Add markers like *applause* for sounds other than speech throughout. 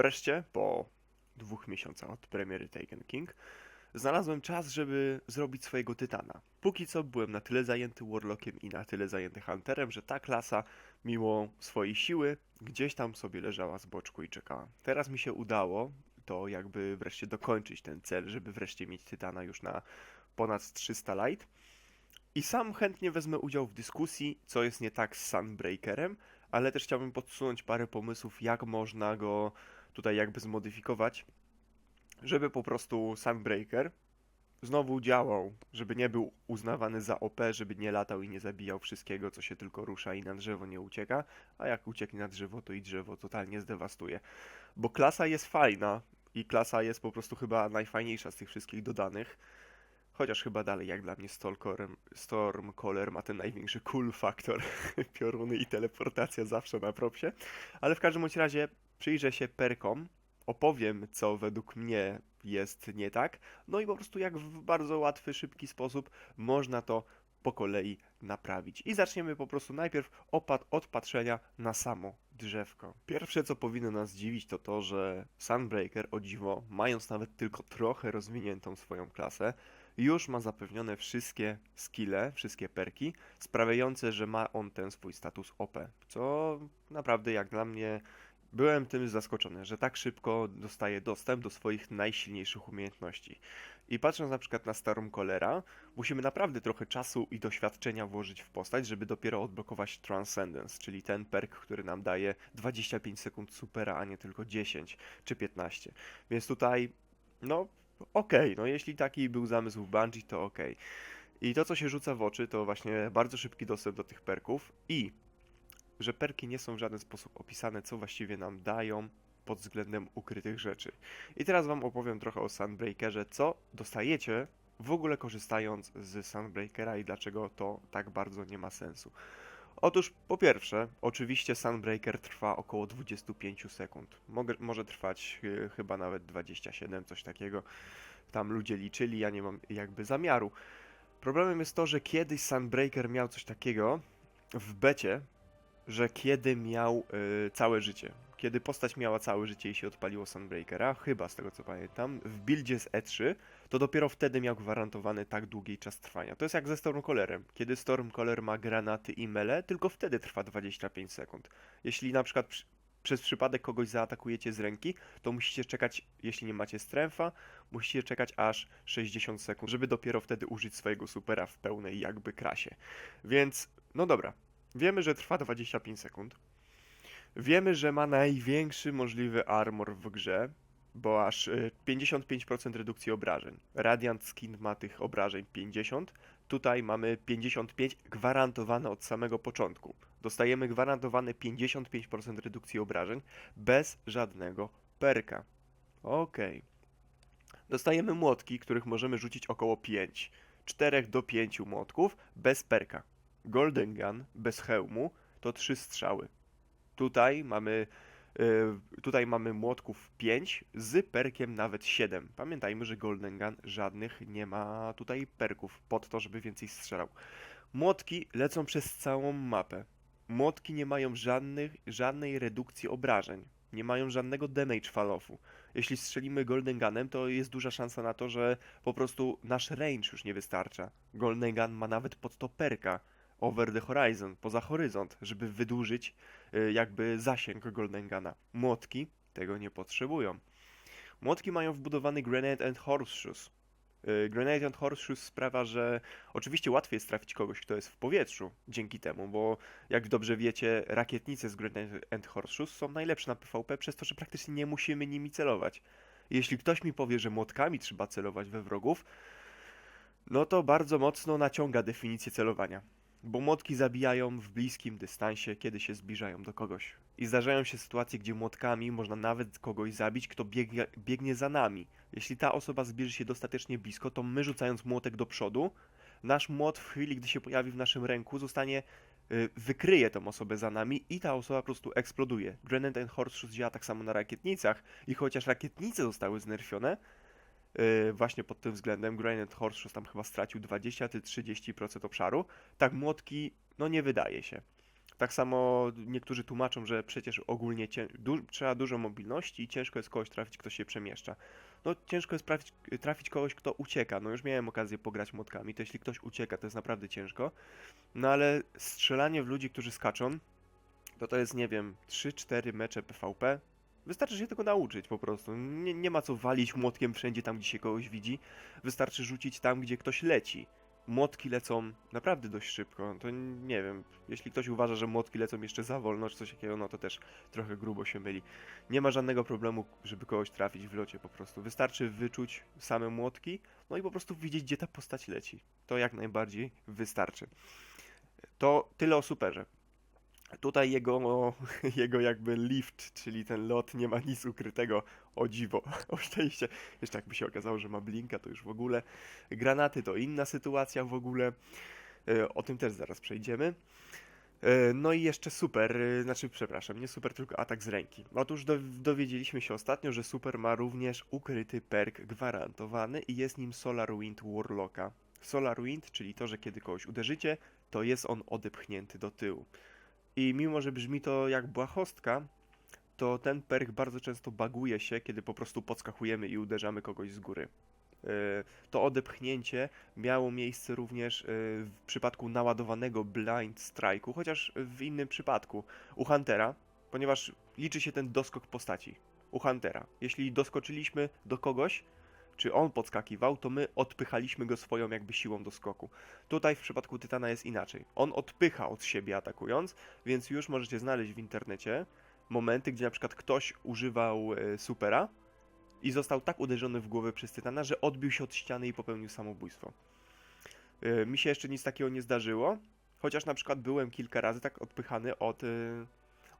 wreszcie, po dwóch miesiącach od premiery Taken King, znalazłem czas, żeby zrobić swojego Tytana. Póki co byłem na tyle zajęty Warlockiem i na tyle zajęty Hunterem, że ta klasa, mimo swojej siły, gdzieś tam sobie leżała z boczku i czekała. Teraz mi się udało to jakby wreszcie dokończyć ten cel, żeby wreszcie mieć Tytana już na ponad 300 light. I sam chętnie wezmę udział w dyskusji, co jest nie tak z Sunbreakerem, ale też chciałbym podsunąć parę pomysłów, jak można go tutaj jakby zmodyfikować, żeby po prostu Sunbreaker znowu działał, żeby nie był uznawany za OP, żeby nie latał i nie zabijał wszystkiego, co się tylko rusza i na drzewo nie ucieka, a jak ucieknie na drzewo, to i drzewo totalnie zdewastuje. Bo klasa jest fajna i klasa jest po prostu chyba najfajniejsza z tych wszystkich dodanych. Chociaż chyba dalej, jak dla mnie, Stormcaller, ma ten największy cool faktor. *laughs* Pioruny i teleportacja zawsze na propsie. Ale w każdym bądź razie przyjrzę się perkom, opowiem, co według mnie jest nie tak, no i po prostu jak w bardzo łatwy, szybki sposób można to po kolei naprawić. I zaczniemy po prostu najpierw opad od patrzenia na samo drzewko. Pierwsze, co powinno nas dziwić, to to, że Sunbreaker, o dziwo, mając nawet tylko trochę rozwiniętą swoją klasę, już ma zapewnione wszystkie skille, wszystkie perki, sprawiające, że ma on ten swój status OP. Co naprawdę jak dla mnie byłem tym zaskoczony, że tak szybko dostaje dostęp do swoich najsilniejszych umiejętności. I patrząc na przykład na starą kolera, musimy naprawdę trochę czasu i doświadczenia włożyć w postać, żeby dopiero odblokować Transcendence, czyli ten perk, który nam daje 25 sekund supera, a nie tylko 10 czy 15. Więc tutaj, no, okej, no jeśli taki był zamysł Bungie, to okej. I to, co się rzuca w oczy, to właśnie bardzo szybki dostęp do tych perków i że perki nie są w żaden sposób opisane, co właściwie nam dają pod względem ukrytych rzeczy. I teraz Wam opowiem trochę o Sunbreakerze, co dostajecie w ogóle korzystając z Sunbreakera i dlaczego to tak bardzo nie ma sensu. Otóż po pierwsze, oczywiście Sunbreaker trwa około 25 sekund. Mogę, może trwać e, chyba nawet 27, coś takiego. Tam ludzie liczyli, ja nie mam jakby zamiaru. Problemem jest to, że kiedyś Sunbreaker miał coś takiego w becie, że kiedy miał y, całe życie. Kiedy postać miała całe życie i się odpaliło Sunbreakera, chyba z tego co pamiętam, w buildzie z E3, to dopiero wtedy miał gwarantowany tak długi czas trwania. To jest jak ze Stormcollerem. Kiedy Stormcaller ma granaty i mele, tylko wtedy trwa 25 sekund. Jeśli na przykład przy, przez przypadek kogoś zaatakujecie z ręki, to musicie czekać, jeśli nie macie stręfa, musicie czekać aż 60 sekund, żeby dopiero wtedy użyć swojego supera w pełnej jakby krasie. Więc, no dobra, Wiemy, że trwa 25 sekund. Wiemy, że ma największy możliwy armor w grze, bo aż y, 55% redukcji obrażeń. Radiant Skin ma tych obrażeń 50. Tutaj mamy 55 gwarantowane od samego początku. Dostajemy gwarantowane 55% redukcji obrażeń bez żadnego perka. Okej. Dostajemy młotki, których możemy rzucić około 5. 4 do 5 młotków bez perka. Golden Gun bez hełmu to trzy strzały. Tutaj mamy y, tutaj mamy młotków 5 z perkiem nawet 7. Pamiętajmy, że Golden Gun żadnych nie ma tutaj perków pod to, żeby więcej strzelał. Młotki lecą przez całą mapę. Młotki nie mają żadnych, żadnej redukcji obrażeń. Nie mają żadnego damage fall-offu. Jeśli strzelimy Golden Gunem, to jest duża szansa na to, że po prostu nasz range już nie wystarcza. Golden Gun ma nawet pod to perka over the horizon, poza horyzont, żeby wydłużyć y, jakby zasięg Golden Guna. Młotki tego nie potrzebują. Młotki mają wbudowany Grenade and Horseshoes. Y, Grenade and Horseshoes sprawia, że oczywiście łatwiej jest trafić kogoś, kto jest w powietrzu dzięki temu, bo jak dobrze wiecie, rakietnice z Grenade and Horseshoes są najlepsze na PvP przez to, że praktycznie nie musimy nimi celować. Jeśli ktoś mi powie, że młotkami trzeba celować we wrogów, no to bardzo mocno naciąga definicję celowania bo młotki zabijają w bliskim dystansie, kiedy się zbliżają do kogoś. I zdarzają się sytuacje, gdzie młotkami można nawet kogoś zabić, kto biegnie, biegnie za nami. Jeśli ta osoba zbliży się dostatecznie blisko, to my rzucając młotek do przodu, nasz młot w chwili, gdy się pojawi w naszym ręku, zostanie y, wykryje tą osobę za nami i ta osoba po prostu eksploduje. Grenade and Horseshoes działa tak samo na rakietnicach i chociaż rakietnice zostały znerfione, Yy, właśnie pod tym względem. Granite Horseshoes tam chyba stracił 20 czy 30% obszaru. Tak, młotki, no nie wydaje się. Tak samo niektórzy tłumaczą, że przecież ogólnie cię, du, trzeba dużo mobilności i ciężko jest kogoś trafić, kto się przemieszcza. No ciężko jest trafić, trafić kogoś, kto ucieka. No już miałem okazję pograć młotkami, to jeśli ktoś ucieka, to jest naprawdę ciężko. No ale strzelanie w ludzi, którzy skaczą, to to jest, nie wiem, 3-4 mecze PvP. Wystarczy się tego nauczyć po prostu. Nie, nie ma co walić młotkiem wszędzie tam, gdzie się kogoś widzi. Wystarczy rzucić tam, gdzie ktoś leci. Młotki lecą naprawdę dość szybko. To nie wiem, jeśli ktoś uważa, że młotki lecą jeszcze za wolno czy coś takiego, no to też trochę grubo się myli. Nie ma żadnego problemu, żeby kogoś trafić w locie po prostu. Wystarczy wyczuć same młotki, no i po prostu widzieć, gdzie ta postać leci. To jak najbardziej wystarczy. To tyle o superze. Tutaj jego, *laughs* jego jakby lift, czyli ten lot, nie ma nic ukrytego. O dziwo, *laughs* o szczęście. Jeszcze jakby się okazało, że ma blinka, to już w ogóle. Granaty to inna sytuacja w ogóle. E, O tym też zaraz przejdziemy. E, No i jeszcze super, e, znaczy przepraszam, nie super, tylko atak z ręki. Otóż do, dowiedzieliśmy się ostatnio, że super ma również ukryty perk gwarantowany i jest nim Solar Wind Warlocka. Solar Wind, czyli to, że kiedy kogoś uderzycie, to jest on odepchnięty do tyłu. I mimo, że brzmi to jak błahostka, to ten perk bardzo często baguje się, kiedy po prostu podskakujemy i uderzamy kogoś z góry. E, To odepchnięcie miało miejsce również e, w przypadku naładowanego Blind Strike'u, chociaż w innym przypadku u Huntera, ponieważ liczy się ten doskok postaci. U Huntera. Jeśli doskoczyliśmy do kogoś, czy on podskakiwał, to my odpychaliśmy go swoją jakby siłą do skoku. Tutaj w przypadku Tytana jest inaczej. On odpycha od siebie atakując, więc już możecie znaleźć w internecie momenty, gdzie na przykład ktoś używał e, supera i został tak uderzony w głowę przez Tytana, że odbił się od ściany i popełnił samobójstwo. E, Mi się jeszcze nic takiego nie zdarzyło, chociaż na przykład byłem kilka razy tak odpychany od, e,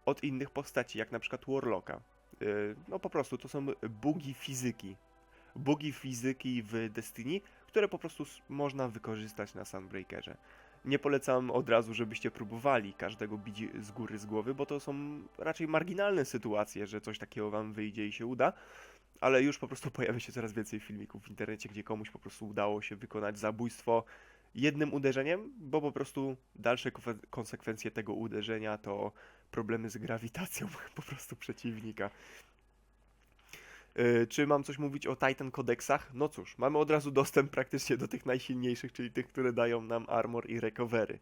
od innych postaci, jak na przykład Warlocka. No po prostu to są bugi fizyki. Bugi fizyki w Destiny, które po prostu można wykorzystać na Sunbreakerze. Nie polecam od razu, żebyście próbowali każdego bić z góry, z głowy, bo to są raczej marginalne sytuacje, że coś takiego wam wyjdzie i się uda, ale już po prostu *laughs* pojawia się coraz więcej filmików w internecie, gdzie komuś po prostu udało się wykonać zabójstwo jednym uderzeniem, bo po prostu dalsze konsekwencje tego uderzenia to problemy z grawitacją *laughs* po prostu przeciwnika. Yy, Czy mam coś mówić o Titan kodeksach? No cóż, mamy od razu dostęp praktycznie do tych najsilniejszych, czyli tych, które dają nam armor i recovery.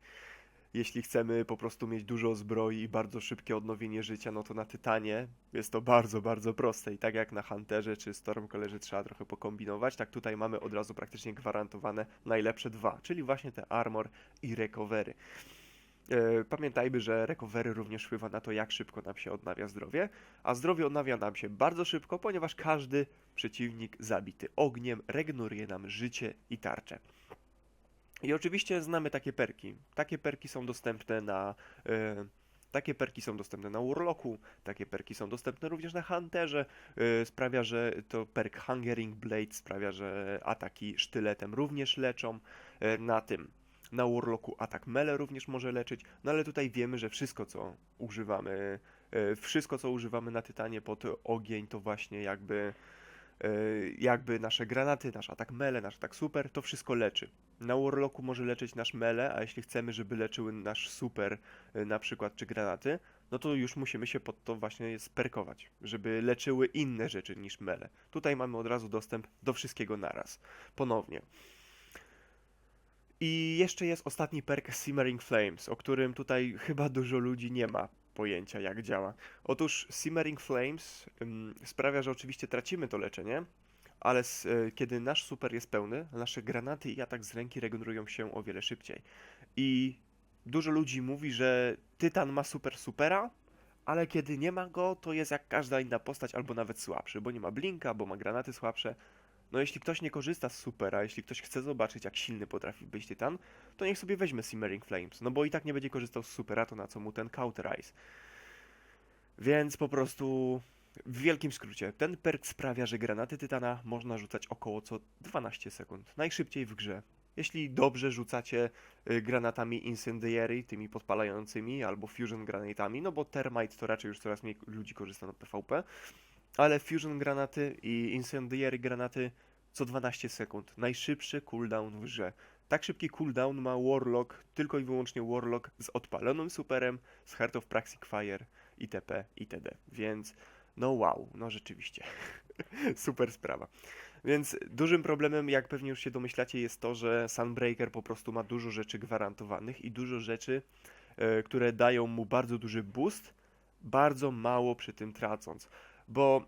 Jeśli chcemy po prostu mieć dużo zbroi i bardzo szybkie odnowienie życia, no to na Tytanie jest to bardzo, bardzo proste. I tak jak na Hunterze czy Stormcallerze trzeba trochę pokombinować, tak tutaj mamy od razu praktycznie gwarantowane najlepsze dwa, czyli właśnie te armor i recovery. E, Pamiętajmy, że recovery również wpływa na to, jak szybko nam się odnawia zdrowie, a zdrowie odnawia nam się bardzo szybko, ponieważ każdy przeciwnik zabity ogniem regeneruje nam życie i tarczę. I oczywiście znamy takie perki. Takie perki są dostępne na. E, takie perki są dostępne na Warlocku, takie perki są dostępne również na Hunterze. E, sprawia, że to perk Hungering Blade sprawia, że ataki sztyletem również leczą. Na tym na Warlocku atak mele również może leczyć, no ale tutaj wiemy, że wszystko co używamy, e, wszystko co używamy na Tytanie pod ogień to właśnie jakby e, jakby nasze granaty, nasz atak mele, nasz atak super, to wszystko leczy. Na Warlocku może leczyć nasz mele, a jeśli chcemy, żeby leczyły nasz super e, na przykład czy granaty, no to już musimy się pod to właśnie sperkować, żeby leczyły inne rzeczy niż mele. Tutaj mamy od razu dostęp do wszystkiego naraz. Ponownie. I jeszcze jest ostatni perk Simmering Flames, o którym tutaj chyba dużo ludzi nie ma pojęcia jak działa. Otóż Simmering Flames ym, sprawia, że oczywiście tracimy to leczenie, ale s, y, kiedy nasz super jest pełny, nasze granaty i atak z ręki regenerują się o wiele szybciej. I dużo ludzi mówi, że Tytan ma super supera, ale kiedy nie ma go, to jest jak każda inna postać, albo nawet słabszy, bo nie ma blinka, bo ma granaty słabsze. No jeśli ktoś nie korzysta z supera, jeśli ktoś chce zobaczyć jak silny potrafi być Tytan, to niech sobie weźmie Simmering Flames, no bo i tak nie będzie korzystał z supera, to na co mu ten Cauterize. Więc po prostu w wielkim skrócie, ten perk sprawia, że granaty Tytana można rzucać około co 12 sekund, najszybciej w grze. Jeśli dobrze rzucacie y, granatami Incendiary, tymi podpalającymi, albo Fusion granatami, no bo Termite to raczej już coraz mniej ludzi korzysta na PvP, ale Fusion granaty i Incendiary granaty co 12 sekund. Najszybszy cooldown w grze. Tak szybki cooldown ma Warlock, tylko i wyłącznie Warlock z odpalonym superem, z Heart of Praxic Fire, itp., itd. Więc no wow, no rzeczywiście. *laughs* Super sprawa. Więc dużym problemem, jak pewnie już się domyślacie, jest to, że Sunbreaker po prostu ma dużo rzeczy gwarantowanych i dużo rzeczy, e, które dają mu bardzo duży boost, bardzo mało przy tym tracąc. Bo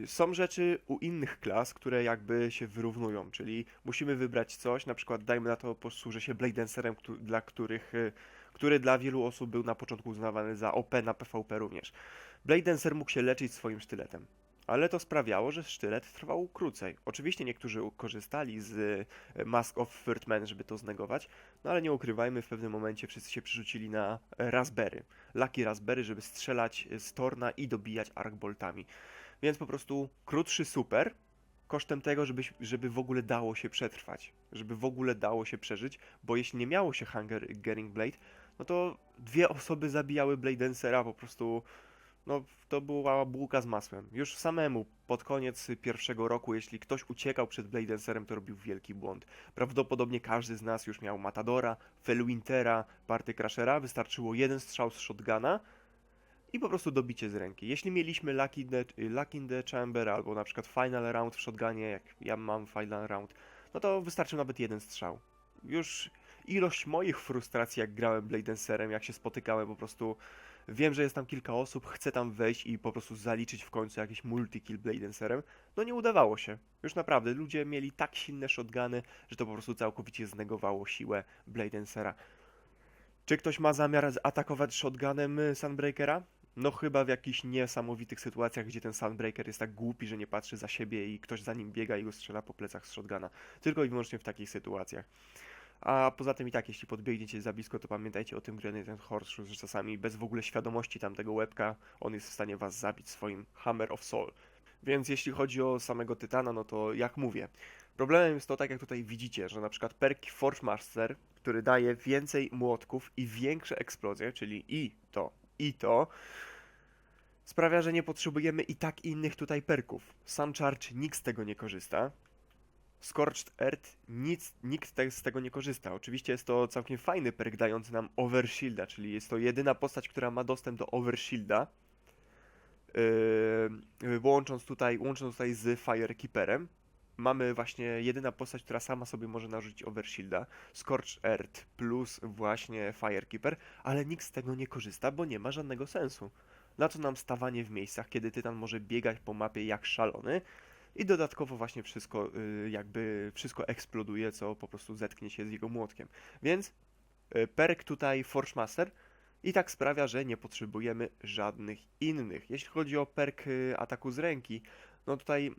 Yy, są rzeczy u innych klas, które jakby się wyrównują, czyli musimy wybrać coś, na przykład dajmy na to posłużę się Blade Dancerem, któ- dla których, yy, który dla wielu osób był na początku uznawany za OP na PvP również. Blade Dancer mógł się leczyć swoim sztyletem, ale to sprawiało, że sztylet trwał krócej. Oczywiście niektórzy korzystali z yy, Mask of Third Man, żeby to znegować, no ale nie ukrywajmy, w pewnym momencie wszyscy się przerzucili na Raspberry, Lucky Raspberry, żeby strzelać z Torna i dobijać Arkboltami. Więc po prostu krótszy super kosztem tego, żeby, żeby w ogóle dało się przetrwać, żeby w ogóle dało się przeżyć, bo jeśli nie miało się Hunger Gering Blade, no to dwie osoby zabijały Blade Dancera po prostu, no to była bułka z masłem. Już samemu pod koniec pierwszego roku, jeśli ktoś uciekał przed Blade Dancerem, to robił wielki błąd. Prawdopodobnie każdy z nas już miał Matadora, Felwintera, Party Crashera, wystarczyło jeden strzał z shotguna, i po prostu dobicie z ręki. Jeśli mieliśmy Lucky in the, Luck in the Chamber albo na przykład Final Round w shotgunie, jak ja mam Final Round, no to wystarczył nawet jeden strzał. Już ilość moich frustracji, jak grałem Blade Dancerem, jak się spotykałem po prostu, wiem, że jest tam kilka osób, chcę tam wejść i po prostu zaliczyć w końcu jakiś multi-kill Blade Dancerem, no nie udawało się. Już naprawdę, ludzie mieli tak silne shotguny, że to po prostu całkowicie znegowało siłę Blade Dancera. Czy ktoś ma zamiar atakować shotgunem y, Sunbreakera? No chyba w jakichś niesamowitych sytuacjach, gdzie ten Sunbreaker jest tak głupi, że nie patrzy za siebie i ktoś za nim biega i go strzela po plecach z shotguna. Tylko i wyłącznie w takich sytuacjach. A poza tym i tak, jeśli podbiegniecie za blisko, to pamiętajcie o tym Grenade Horse, że czasami bez w ogóle świadomości tamtego łebka, on jest w stanie was zabić swoim Hammer of Soul. Więc jeśli chodzi o samego Tytana, no to jak mówię, problemem jest to, tak jak tutaj widzicie, że na przykład perk Forge Master, który daje więcej młotków i większe eksplozje, czyli i to, i to, sprawia, że nie potrzebujemy i tak innych tutaj perków. Sun Charge nikt z tego nie korzysta. Scorched Earth nic, nikt te, z tego nie korzysta. Oczywiście jest to całkiem fajny perk dający nam Overshielda, czyli jest to jedyna postać, która ma dostęp do Overshielda. Yy, łącząc tutaj, łącząc tutaj z Firekeeperem, mamy właśnie jedyna postać, która sama sobie może narzucić Overshielda, Scorched Earth plus właśnie Firekeeper, ale nikt z tego nie korzysta, bo nie ma żadnego sensu. Na co nam stawanie w miejscach, kiedy Tytan może biegać po mapie jak szalony i dodatkowo właśnie wszystko y, jakby wszystko eksploduje, co po prostu zetknie się z jego młotkiem. Więc y, perk tutaj Forge Master i tak sprawia, że nie potrzebujemy żadnych innych. Jeśli chodzi o perk y, ataku z ręki, no tutaj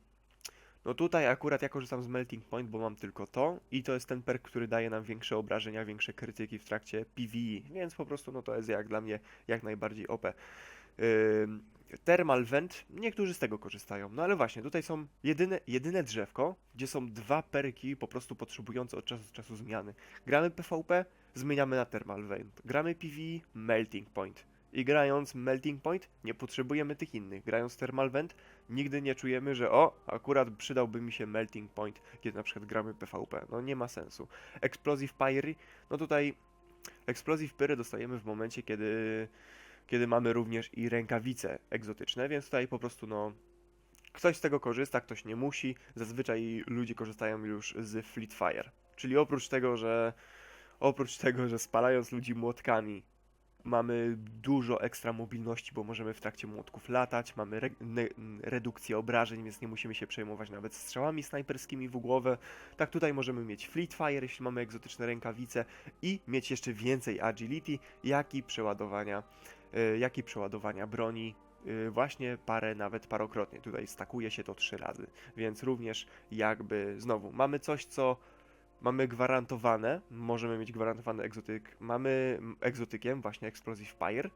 no tutaj akurat ja korzystam z Melting Point, bo mam tylko to i to jest ten perk, który daje nam większe obrażenia, większe krytyki w trakcie PvE, więc po prostu no to jest jak dla mnie jak najbardziej OP. Thermal Vent, niektórzy z tego korzystają, no ale właśnie, tutaj są jedyne, jedyne drzewko, gdzie są dwa perki po prostu potrzebujące od czasu do czasu zmiany. Gramy PvP, zmieniamy na Thermal Vent. Gramy PvE, Melting Point. I grając Melting Point, nie potrzebujemy tych innych. Grając Thermal Vent, nigdy nie czujemy, że o, akurat przydałby mi się Melting Point, kiedy na przykład gramy PvP. No nie ma sensu. Explosive Pyre, no tutaj Explosive Pyry dostajemy w momencie, kiedy, kiedy mamy również i rękawice egzotyczne, więc tutaj po prostu no ktoś z tego korzysta, ktoś nie musi. Zazwyczaj ludzie korzystają już z Fleet Fire. Czyli oprócz tego, że oprócz tego, że spalając ludzi młotkami mamy dużo ekstra mobilności, bo możemy w trakcie młotków latać, mamy re redukcję obrażeń, więc nie musimy się przejmować nawet strzałami snajperskimi w głowę. Tak tutaj możemy mieć Fleet Fire, jeśli mamy egzotyczne rękawice i mieć jeszcze więcej agility, jak i przeładowania, jak i przeładowania broni? Y, właśnie parę, nawet parokrotnie. Tutaj stakuje się to trzy razy, więc również jakby znowu mamy coś, co mamy gwarantowane, możemy mieć gwarantowany egzotyk, mamy egzotykiem właśnie Explosive Fire,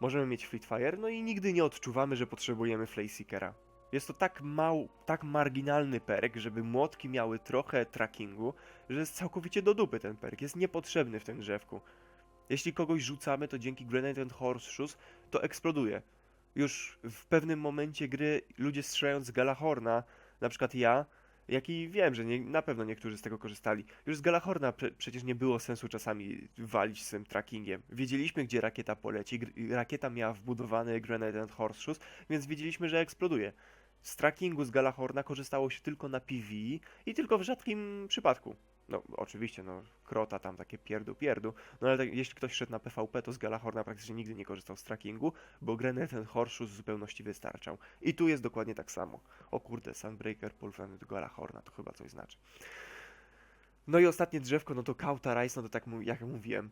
możemy mieć Fleet Fire, no i nigdy nie odczuwamy, że potrzebujemy Flayseekera. Jest to tak mał, tak marginalny perk, żeby młotki miały trochę trackingu, że jest całkowicie do dupy ten perk, jest niepotrzebny w tym drzewku. Jeśli kogoś rzucamy, to dzięki Grenade and Horseshoes to eksploduje. Już w pewnym momencie gry ludzie strzelając z Galahorna, na przykład ja, Jak i wiem, że nie, na pewno niektórzy z tego korzystali. Już z Galahorna przecież nie było sensu czasami walić z tym trackingiem. Wiedzieliśmy, gdzie rakieta poleci. Rakieta miała wbudowany Grenade and Horseshoes, więc wiedzieliśmy, że eksploduje. Z trackingu z Galahorna korzystało się tylko na PvE i tylko w rzadkim przypadku. No, oczywiście, no, krota tam takie pierdu pierdu, no ale tak, jeśli ktoś szedł na PvP, to z Galahorna praktycznie nigdy nie korzystał z trackingu, bo Grenade and Horseshoes w zupełności wystarczał. I tu jest dokładnie tak samo. O kurde, Sunbreaker, Pulfany do Galahorna, to chyba coś znaczy. No i ostatnie drzewko, no to Kauta Rise, no to tak jak mówiłem.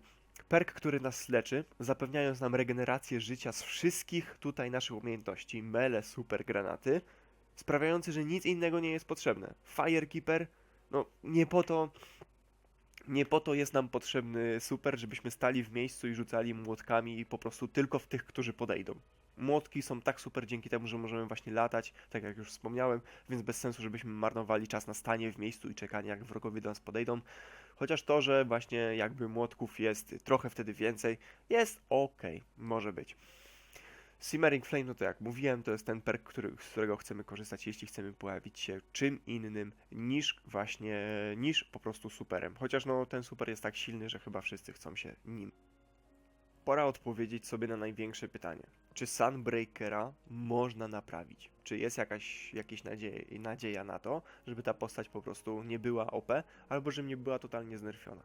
Perk, który nas leczy, zapewniając nam regenerację życia z wszystkich tutaj naszych umiejętności, mele, super granaty, sprawiający, że nic innego nie jest potrzebne. Firekeeper, no nie po to, nie po to jest nam potrzebny super, żebyśmy stali w miejscu i rzucali młotkami po prostu tylko w tych, którzy podejdą. Młotki są tak super dzięki temu, że możemy właśnie latać, tak jak już wspomniałem, więc bez sensu, żebyśmy marnowali czas na stanie w miejscu i czekanie, jak wrogowie do nas podejdą. Chociaż to, że właśnie jakby młotków jest trochę wtedy więcej, jest ok, może być. Simmering Flame, no to jak mówiłem, to jest ten perk, który, z którego chcemy korzystać, jeśli chcemy pojawić się czym innym niż właśnie, niż po prostu superem. Chociaż no ten super jest tak silny, że chyba wszyscy chcą się nim. Pora odpowiedzieć sobie na największe pytanie. Czy Sunbreakera można naprawić? Czy jest jakaś, jakieś nadzieja na to, żeby ta postać po prostu nie była OP, albo żeby nie była totalnie znerfiona?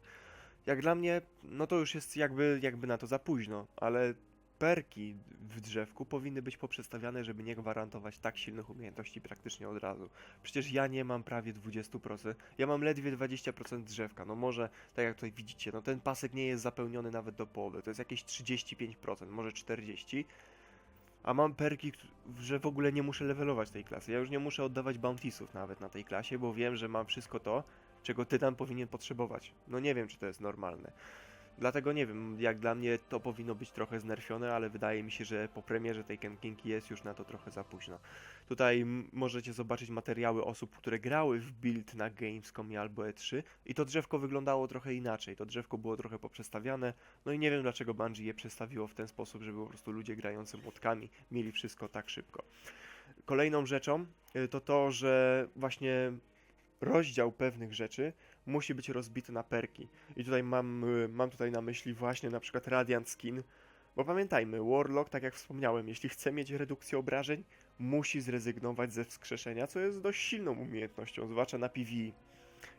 Jak dla mnie, no to już jest jakby, jakby na to za późno, ale perki w drzewku powinny być poprzestawiane, żeby nie gwarantować tak silnych umiejętności praktycznie od razu. Przecież ja nie mam prawie 20%, ja mam ledwie 20% drzewka. No może, tak jak tutaj widzicie, no ten pasek nie jest zapełniony nawet do połowy, to jest jakieś 35%, może 40%. A mam perki, że w ogóle nie muszę levelować tej klasy. Ja już nie muszę oddawać bountiesów nawet na tej klasie, bo wiem, że mam wszystko to, czego tytan powinien potrzebować. No nie wiem, czy to jest normalne. Dlatego nie wiem, jak dla mnie to powinno być trochę znerfione, ale wydaje mi się, że po premierze tej Ken King jest już na to trochę za późno. Tutaj możecie zobaczyć materiały osób, które grały w build na Gamescom albo E3 i to drzewko wyglądało trochę inaczej. To drzewko było trochę poprzestawiane, no i nie wiem dlaczego Bungie je przestawiło w ten sposób, żeby po prostu ludzie grający młotkami mieli wszystko tak szybko. Kolejną rzeczą y, to to, że właśnie rozdział pewnych rzeczy musi być rozbity na perki. I tutaj mam, y, mam tutaj na myśli właśnie na przykład Radiant Skin, bo pamiętajmy, Warlock, tak jak wspomniałem, jeśli chce mieć redukcję obrażeń, musi zrezygnować ze wskrzeszenia, co jest dość silną umiejętnością, zwłaszcza na PvE.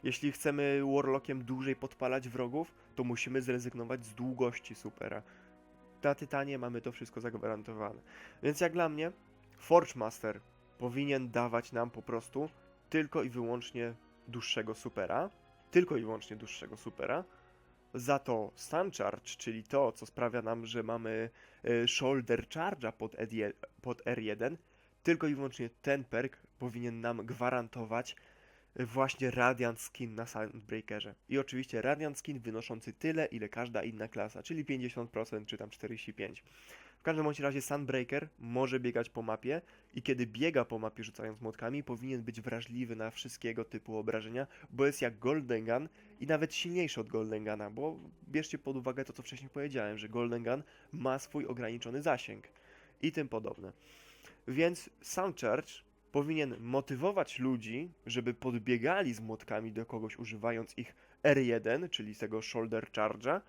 Jeśli chcemy Warlockiem dłużej podpalać wrogów, to musimy zrezygnować z długości supera. Na Tytanie mamy to wszystko zagwarantowane. Więc jak dla mnie, Forge Master powinien dawać nam po prostu tylko i wyłącznie dłuższego supera, tylko i wyłącznie dłuższego supera. Za to Stun Charge, czyli to, co sprawia nam, że mamy e, Shoulder Charge'a pod, ED pod R1, tylko i wyłącznie ten perk powinien nam gwarantować e, właśnie Radiant Skin na Sunbreakerze. I oczywiście Radiant Skin wynoszący tyle, ile każda inna klasa, czyli 50% czy tam 45%. W każdym bądź razie Sunbreaker może biegać po mapie i kiedy biega po mapie rzucając młotkami, powinien być wrażliwy na wszystkiego typu obrażenia, bo jest jak Golden Gun i nawet silniejszy od Golden Guna, bo bierzcie pod uwagę to, co wcześniej powiedziałem, że Golden Gun ma swój ograniczony zasięg i tym podobne. Więc Sound Charge powinien motywować ludzi, żeby podbiegali z młotkami do kogoś używając ich R1, czyli tego Shoulder Charge'a,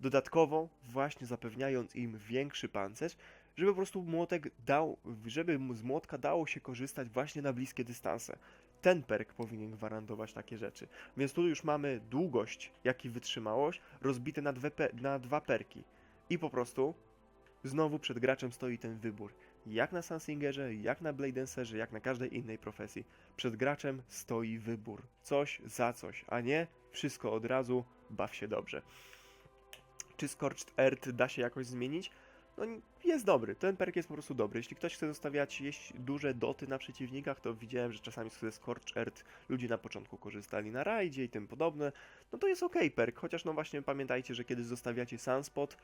dodatkowo właśnie zapewniając im większy pancerz, żeby po prostu młotek dał, żeby z młotka dało się korzystać właśnie na bliskie dystanse. Ten perk powinien gwarantować takie rzeczy. Więc tu już mamy długość, jak i wytrzymałość rozbite na, dwie na dwa perki. I po prostu znowu przed graczem stoi ten wybór. Jak na Sunsingerze, jak na Blade Dancerze, jak na każdej innej profesji. Przed graczem stoi wybór. Coś za coś, a nie wszystko od razu, baw się dobrze. Czy Scorched Earth da się jakoś zmienić? No jest dobry, ten perk jest po prostu dobry. Jeśli ktoś chce zostawiać jeść duże doty na przeciwnikach, to widziałem, że czasami ze Scorched Earth ludzie na początku korzystali na rajdzie i tym podobne. No to jest ok perk, chociaż no właśnie pamiętajcie, że kiedy zostawiacie Sunspot,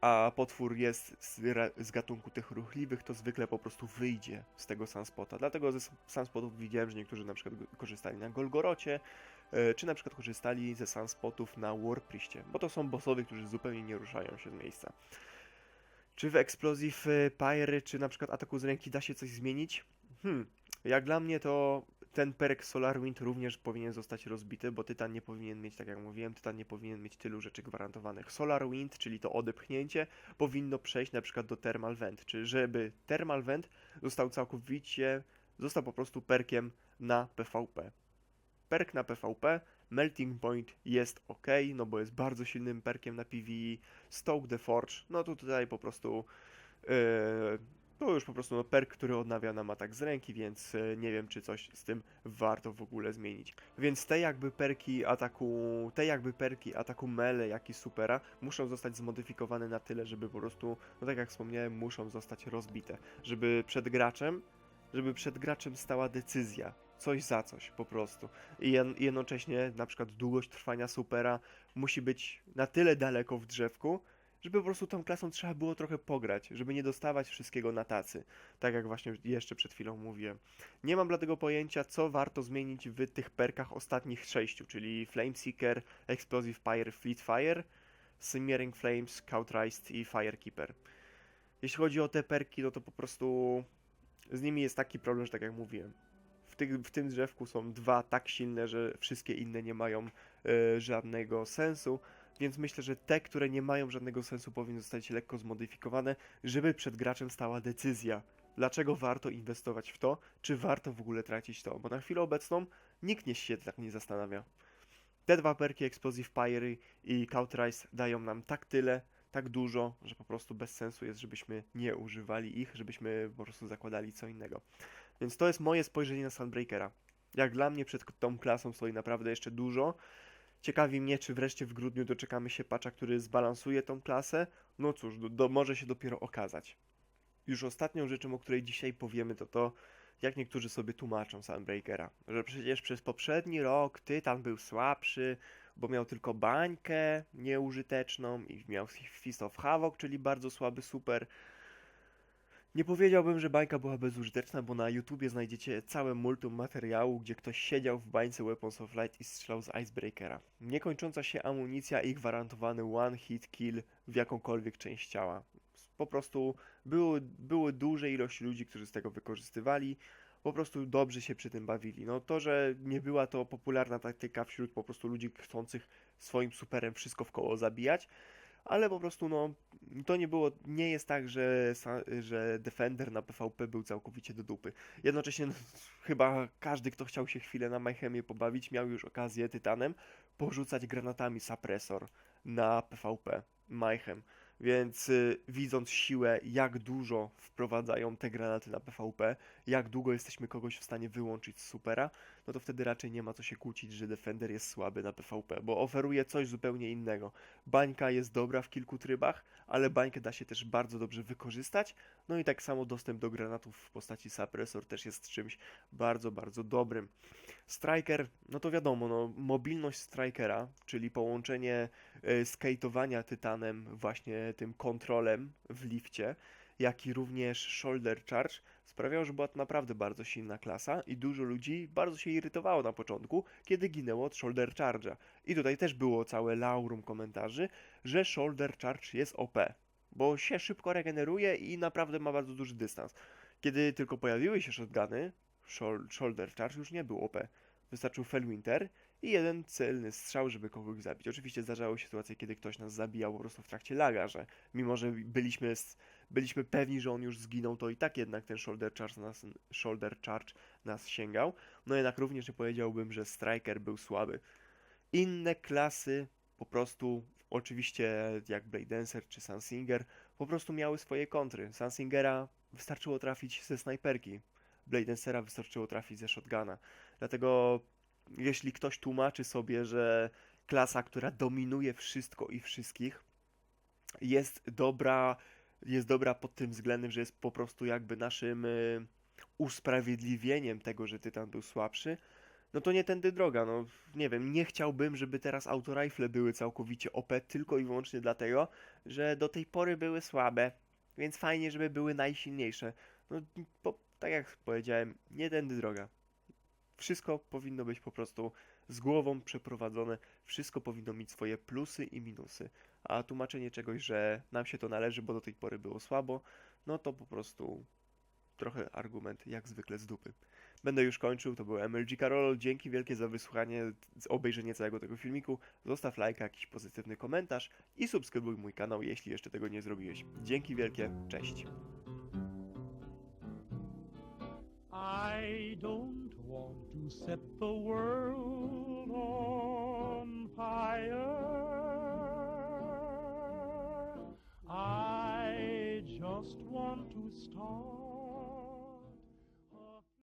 a potwór jest z, z gatunku tych ruchliwych, to zwykle po prostu wyjdzie z tego Sunspota. Dlatego ze Sunspotów widziałem, że niektórzy na przykład korzystali na Golgorocie, czy na przykład korzystali ze Sunspotów na Warpriestie, bo to są bossowie, którzy zupełnie nie ruszają się z miejsca. Czy w Explosive Pyre, czy na przykład ataku z ręki da się coś zmienić? Hmm, jak dla mnie to ten perk Solar Wind również powinien zostać rozbity, bo Tytan nie powinien mieć, tak jak mówiłem, Tytan nie powinien mieć tylu rzeczy gwarantowanych. Solar Wind, czyli to odepchnięcie, powinno przejść na przykład do Thermal Vent, czy żeby Thermal Vent został całkowicie, został po prostu perkiem na PvP. Perk na PvP, Melting Point jest ok, no bo jest bardzo silnym perkiem na PvE. Stoke the Forge, no to tutaj po prostu yy, to już po prostu no, perk, który odnawia nam atak z ręki, więc yy, nie wiem, czy coś z tym warto w ogóle zmienić. Więc te jakby perki ataku, te jakby perki ataku melee, jak i supera muszą zostać zmodyfikowane na tyle, żeby po prostu, no tak jak wspomniałem, muszą zostać rozbite, żeby przed graczem, żeby przed graczem stała decyzja, coś za coś po prostu. I jednocześnie na przykład długość trwania supera musi być na tyle daleko w drzewku, żeby po prostu tą klasą trzeba było trochę pograć, żeby nie dostawać wszystkiego na tacy, tak jak właśnie jeszcze przed chwilą mówiłem. Nie mam dlatego pojęcia, co warto zmienić w tych perkach ostatnich sześciu, czyli Flameseeker, Explosive Fire, Fleet Fire, Smearing Flames, Cauterized i Firekeeper. Jeśli chodzi o te perki, no to po prostu z nimi jest taki problem, że tak jak mówiłem. Tych, w tym drzewku są dwa tak silne, że wszystkie inne nie mają e, żadnego sensu, więc myślę, że te, które nie mają żadnego sensu, powinny zostać lekko zmodyfikowane, żeby przed graczem stała decyzja, dlaczego warto inwestować w to, czy warto w ogóle tracić to, bo na chwilę obecną nikt nie się tak nie zastanawia. Te dwa perki Explosive Fire i Cauterize dają nam tak tyle, tak dużo, że po prostu bez sensu jest, żebyśmy nie używali ich, żebyśmy po prostu zakładali co innego. Więc to jest moje spojrzenie na Sunbreakera. Jak dla mnie przed tą klasą stoi naprawdę jeszcze dużo. Ciekawi mnie, czy wreszcie w grudniu doczekamy się patcha, który zbalansuje tą klasę. No cóż, do, do, może się dopiero okazać. Już ostatnią rzeczą, o której dzisiaj powiemy, to to, jak niektórzy sobie tłumaczą Sunbreakera. Że przecież przez poprzedni rok Tytan był słabszy, bo miał tylko bańkę nieużyteczną i miał Fist of Havoc, czyli bardzo słaby super. Nie powiedziałbym, że bańka była bezużyteczna, bo na YouTubie znajdziecie całe multum materiału, gdzie ktoś siedział w bańce Weapons of Light i strzelał z Icebreakera. Niekończąca się amunicja i gwarantowany one hit kill w jakąkolwiek część ciała. Po prostu było duże ilość ludzi, którzy z tego wykorzystywali, po prostu dobrze się przy tym bawili. No to, że nie była to popularna taktyka wśród po prostu ludzi chcących swoim superem wszystko w koło zabijać, ale po prostu no to nie było, nie jest tak, że, że Defender na PvP był całkowicie do dupy. Jednocześnie no, chyba każdy, kto chciał się chwilę na Mayhemie pobawić, miał już okazję Tytanem porzucać granatami Suppressor na PvP Mayhem. Więc y, widząc siłę, jak dużo wprowadzają te granaty na PvP, jak długo jesteśmy kogoś w stanie wyłączyć z supera, no to wtedy raczej nie ma co się kłócić, że Defender jest słaby na PvP, bo oferuje coś zupełnie innego. Bańka jest dobra w kilku trybach, ale bańkę da się też bardzo dobrze wykorzystać. No i tak samo dostęp do granatów w postaci suppressor też jest czymś bardzo, bardzo dobrym. Striker, no to wiadomo, no, mobilność Strikera, czyli połączenie y, skateowania Tytanem, właśnie tym kontrolem w lifcie, jak i również shoulder charge sprawiało, że była to naprawdę bardzo silna klasa i dużo ludzi bardzo się irytowało na początku, kiedy ginęło od shoulder charge'a. I tutaj też było całe laurum komentarzy, że shoulder charge jest OP, bo się szybko regeneruje i naprawdę ma bardzo duży dystans. Kiedy tylko pojawiły się shotguny, shoulder charge już nie był OP. Wystarczył Fellwinter i jeden celny strzał, żeby kogoś zabić. Oczywiście zdarzały się sytuacje, kiedy ktoś nas zabijał po prostu w trakcie laga, że mimo, że byliśmy, byliśmy pewni, że on już zginął, to i tak jednak ten shoulder charge nas, shoulder charge nas sięgał. No jednak również nie powiedziałbym, że Striker był słaby. Inne klasy po prostu, oczywiście jak Blade Dancer czy Sunsinger, po prostu miały swoje kontry. Sunsingera wystarczyło trafić ze snajperki. Blade Dancera wystarczyło trafić ze shotguna. Dlatego jeśli ktoś tłumaczy sobie, że klasa, która dominuje wszystko i wszystkich, jest dobra, jest dobra pod tym względem, że jest po prostu jakby naszym y, usprawiedliwieniem tego, że Tytan był słabszy, no to nie tędy droga, no nie wiem, nie chciałbym, żeby teraz autorifle były całkowicie OP tylko i wyłącznie dlatego, że do tej pory były słabe, więc fajnie, żeby były najsilniejsze. No, tak jak powiedziałem, nie tędy droga. Wszystko powinno być po prostu z głową przeprowadzone, wszystko powinno mieć swoje plusy i minusy. A tłumaczenie czegoś, że nam się to należy, bo do tej pory było słabo, no to po prostu trochę argument jak zwykle z dupy. Będę już kończył, to był MLG Karol, dzięki wielkie za wysłuchanie, obejrzenie całego tego filmiku, zostaw lajka, jakiś pozytywny komentarz i subskrybuj mój kanał, jeśli jeszcze tego nie zrobiłeś. Dzięki wielkie, cześć! Want to set the world on fire. I just want to start